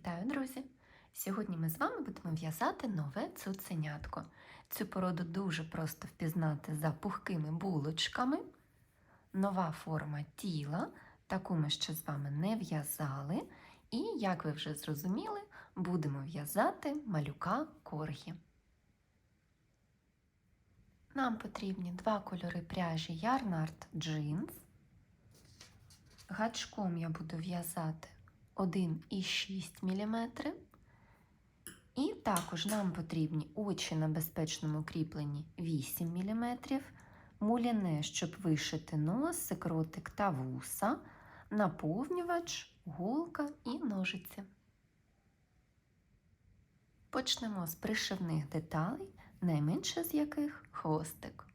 Вітаю, друзі! Сьогодні ми з вами будемо в'язати нове цуценятко. Цю породу дуже просто впізнати за пухкими булочками. Нова форма тіла, таку ми ще з вами не в'язали. І, як ви вже зрозуміли, будемо в'язати малюка коргі. Нам потрібні два кольори пряжі Ярнард Jeans. Гачком я буду в'язати 1,6 мм. І також нам потрібні очі на безпечному кріпленні 8 мм, муліне, щоб вишити носик, ротик та вуса, наповнювач, голка і ножиці. Почнемо з пришивних деталей, найменше з яких хвостик.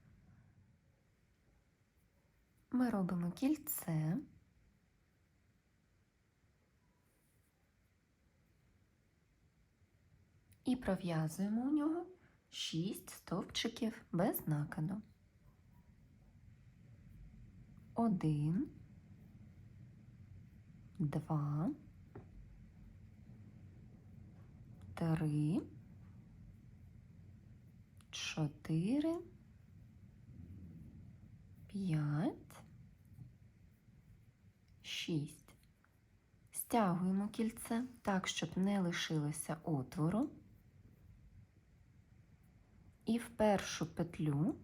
Ми робимо кільце. І пров'язуємо у нього 6 стовпчиків без накиду. Один, два, три, чотири, п'ять, шість. Стягуємо кільце так, щоб не лишилося отвору. І в першу петлю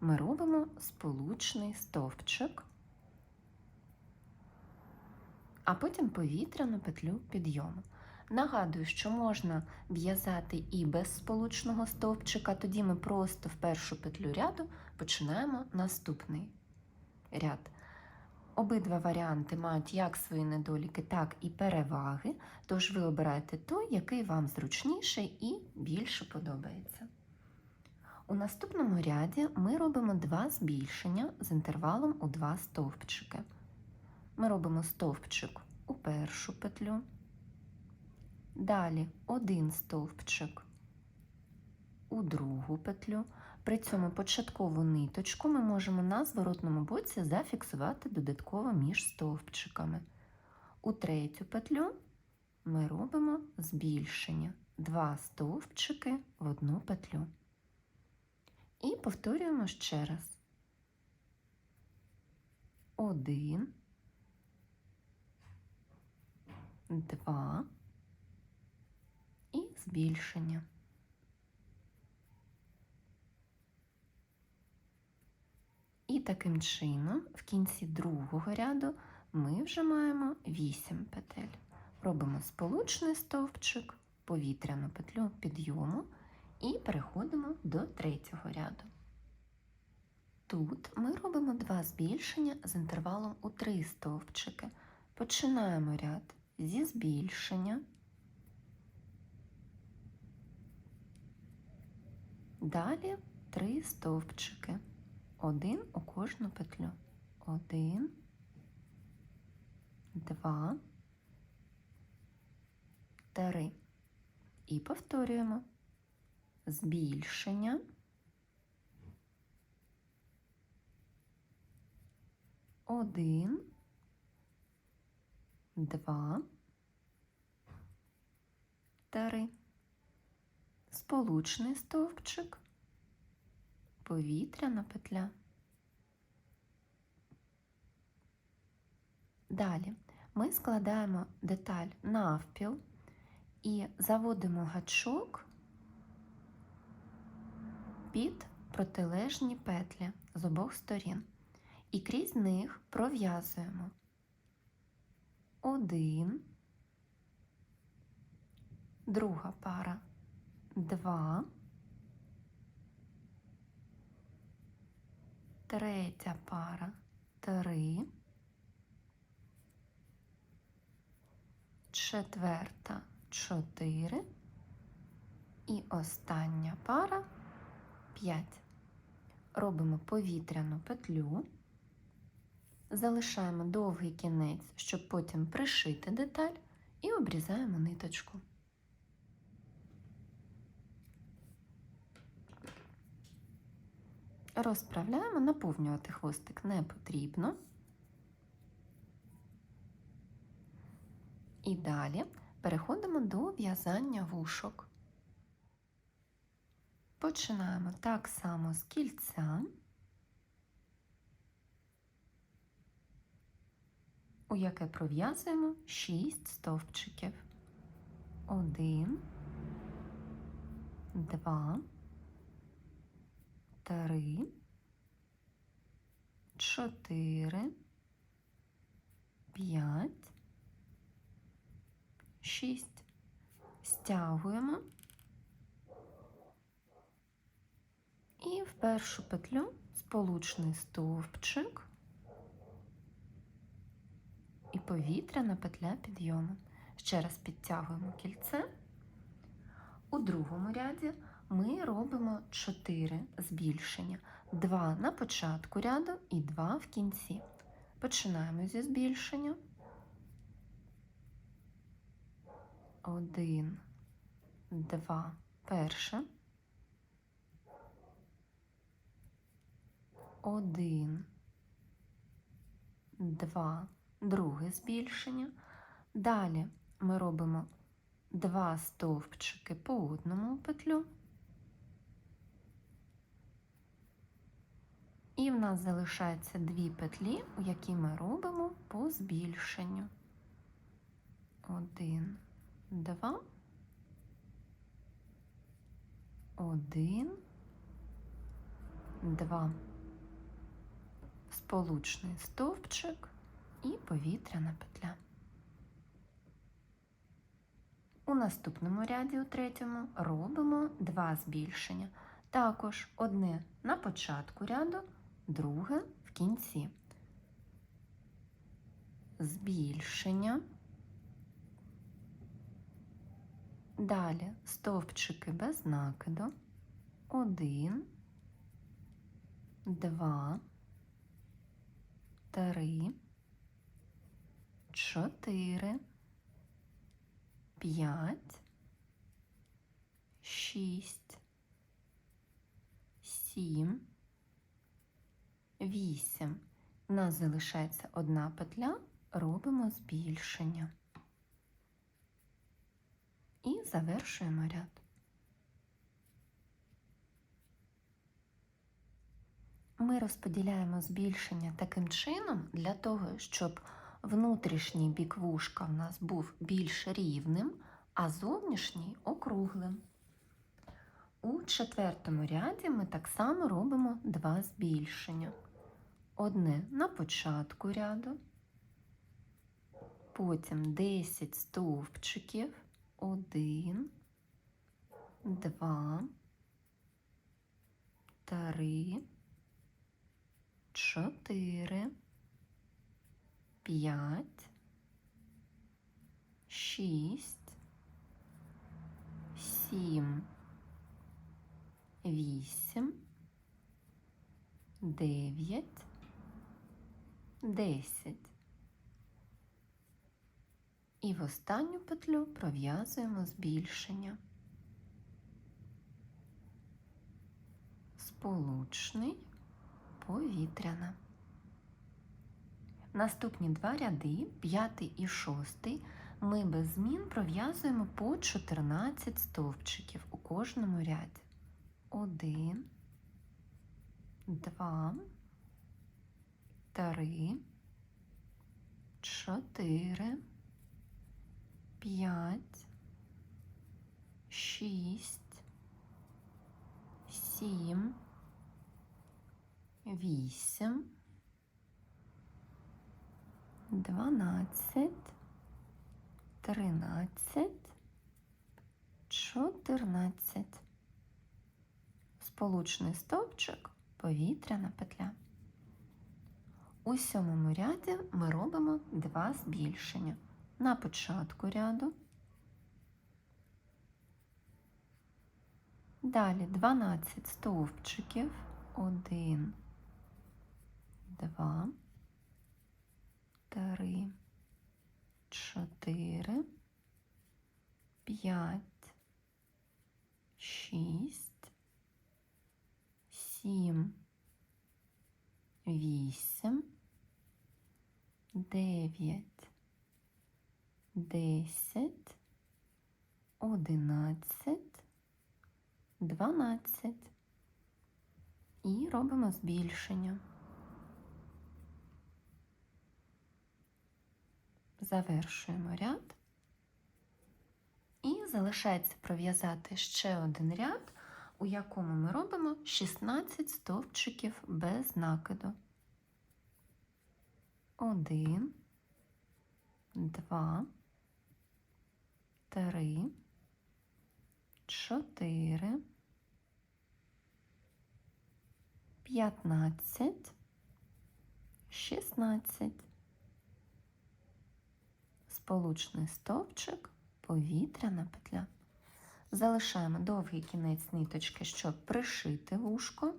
ми робимо сполучний стовпчик, а потім повітряну петлю підйому. Нагадую, що можна в'язати і без сполучного стовпчика, тоді ми просто в першу петлю ряду починаємо наступний ряд. Обидва варіанти мають як свої недоліки, так і переваги, тож ви обираєте той, який вам зручніший і більше подобається. У наступному ряді ми робимо два збільшення з інтервалом у два стовпчики. Ми робимо стовпчик у першу петлю, далі один стовпчик у другу петлю. При цьому початкову ниточку ми можемо на зворотному боці зафіксувати додатково між стовпчиками. У третю петлю ми робимо збільшення, два стовпчики в одну петлю. І повторюємо ще раз. Один, два і збільшення. І таким чином в кінці другого ряду ми вже маємо 8 петель. Робимо сполучний стовпчик, повітряну петлю підйому і переходимо до третього ряду. Тут ми робимо два збільшення з інтервалом у 3 стовпчики. Починаємо ряд зі збільшення. Далі 3 стовпчики. Один у кожну петлю. Один, два, три. І повторюємо збільшення. Один, два, три. Сполучний стовпчик, повітряна петля. Далі ми складаємо деталь навпіл і заводимо гачок під протилежні петлі з обох сторін. І крізь них пров'язуємо. Один, друга пара, два, третя пара, три, четверта, чотири. І остання пара 5. Робимо повітряну петлю, залишаємо довгий кінець, щоб потім пришити деталь, і обрізаємо ниточку. Розправляємо, наповнювати хвостик не потрібно. І далі переходимо до в'язання вушок. Починаємо так само з кільця, у яке пров'язуємо 6 стовпчиків. 1, 2, 3, 4, 5, 6. Стягуємо і в першу петлю сполучний стовпчик і повітряна петля підйому. Ще раз підтягуємо кільце. У другому ряді ми робимо 4 збільшення. 2 на початку ряду і 2 в кінці. Починаємо зі збільшення. 1, 2, перше. 1, 2, друге збільшення. Далі ми робимо два стовпчики по одному петлю. І в нас залишається дві петлі, які ми робимо по збільшенню. Один, два, один, два. Сполучний стовпчик і повітряна петля. У наступному ряді, у третьому, робимо два збільшення. Також одне на початку ряду, друге в кінці. Збільшення. Далі стовпчики без накиду. Один, два, три, чотири. П'ять, шість, сім, вісім. У нас залишається одна петля, робимо збільшення. І завершуємо ряд. Ми розподіляємо збільшення таким чином для того, щоб внутрішній бік вушка в нас був більш рівним, а зовнішній округлим. У четвертому ряді ми так само робимо два збільшення. Одне на початку ряду, потім 10 стовпчиків, 1, 2, 3, 4, п'ять, шість, сім, вісім, дев'ять, десять. І в останню петлю пров'язуємо збільшення. Сполучний, повітряна. Наступні два ряди, п'ятий і шостий, ми без змін пров'язуємо по 14 стовпчиків у кожному ряді. Один, два, три, чотири, п'ять, шість, сім, вісім дванадцять, тринадцять, чотирнадцять. Сполучний стовпчик, повітряна петля. У сьомому ряді ми робимо два збільшення. На початку ряду. Далі 12 стовпчиків, 1, 2, три, чотири, п'ять, шість, сім, вісім, дев'ять, десять, одинадцять, дванадцять. І робимо збільшення. Завершуємо ряд. І залишається пров'язати ще один ряд, у якому ми робимо 16 стовпчиків без накиду. Один, два, три, чотири, п'ятнадцять, шістнадцять. Сполучний стовпчик, повітряна петля. Залишаємо довгий кінець ниточки, щоб пришити вушко.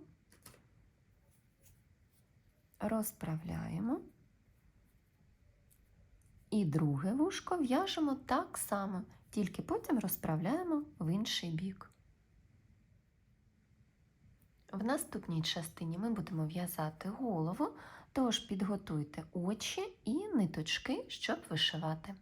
Розправляємо. І друге вушко в'яжемо так само, тільки потім розправляємо в інший бік. В наступній частині ми будемо в'язати голову, тож підготуйте очі і ниточки, щоб вишивати.